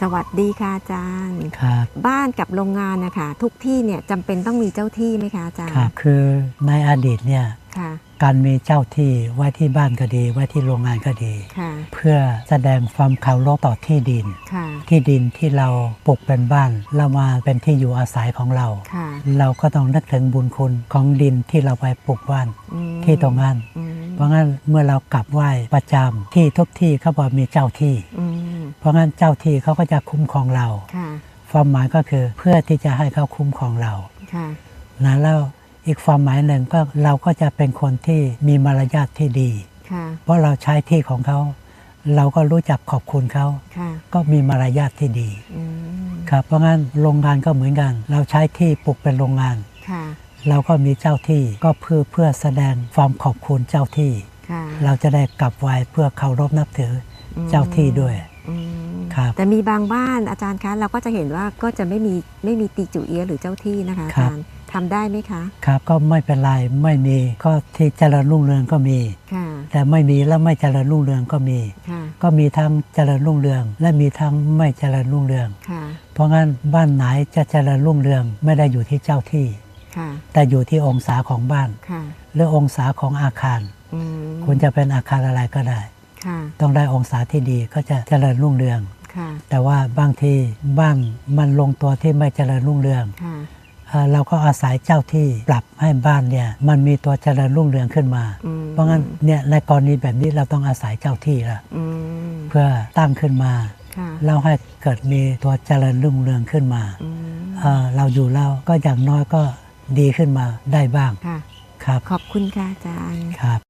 สวัสดีค่ะอาจารย์ ครับบ้านกับโรงงานนะคะทุกที่เนี่ยจำเป็นต้องมีเจ้าที่ไหมคะอาจารย์ครับคือในอดีตเนี่ยค่ะการมีเจ้าที่ไว้ที่บ้านก็ดี ไว้ที่โรงงานก็ดี ค่ะเพื่อแสดงความเคารพต่อที่ดิน ค่ะที่ดินที่เราปลูกเป็นบ้านเรามาเป็นที่อยู่อาศัยของเรา ค่ะเราก็ต้องนึกถึงบุญคุณของดินที่เราไปปลูกบ้านอืมที่ตรงนั้น อืมเพราะงั้นเมื่อเรากลับไหว้ประจำที่ทุกที่เขาบอกมีเจ้าที่ อืม เพราะงั้นเจ้าที่เขาก็จะคุ้มครองเราค่ะความหมายก็คือเพื่อที่จะให้เขาคุ้มครองเราค่ะนะแล้วอีกความหมายหนึ่งก็เราก็จะเป็นคนที่มีมารยาทที่ดีค่ะเพราะเราใช้ที่ของเขา เราก็รู้จักขอบคุณเขาค่ะก็มีมารยาทที่ดีอืมครับเพราะงั้นโรงงานก็เหมือนกัน เราใช้ที่ปลูกเป็นโรงงานค่ะเราก็มีเจ้าที่ก็เพื่อเพื่อแสดงความขอบคุณเจ้าที่ค่ะเราจะได้กลับไหว้เพื่อเคารพนับถืออมเจ้าที่ด้วยอืมครับ แต่มีบางบ้านอาจารย์คะเราก็จะเห็นว่าก็จะไม่มีไม่มีตีจุเอียะหรือเจ้าที่นะคะอาครับจารย์ทำได้ไหมคะครับก็ไม่เป็นไรไม่มีก็ที่เจริญรุ่งเรืองก็มีค่ะแต่ไม่มีแล้วไม่เจริญรุ่งเรืองก็มีค่ะก็มีทั้งเจริญรุ่งเรือง และมีทั้งไม่เจริญรุ่งเรืองค่ะเพราะงั้นบ้านไหนจะเจริญรุ่งเรืองไม่ได้อยู่ที่เจ้าที่ค่ะแต่อยู่ที่องศาของบ้านค่ะหรือองศาของอาคารอืมคุณจะเป็นอาคารอะไรก็ได้ค่ะต้องได้องศาที่ดีก็จะเจริญรุ่งเรืองค่ะ แต่ว่าบางทีบ้านมันลงตัวที่ไม่เจริญรุ่งเรืองค่ะเอ่อเราก็อาศัยเจ้าที่ปรับให้บ้านเนี่ยมันมีตัวเจริญรุ่งเรืองขึ้นมาอืมเพราะงั้นเนี่ยในกรณีแบบนี้เราต้องอาศัยเจ้าที่ละอืมเพื่อตั้งขึ้นมาค่ะแล้วให้เกิดมีตัวเจริญรุ่งเรืองขึ้นมาอืมเอ่อเราอยู่แล้วก็อย่างน้อยก็ดีขึ้นมาได้บ้างค่ะครับขอบคุณค่ะอาจารย์ครับ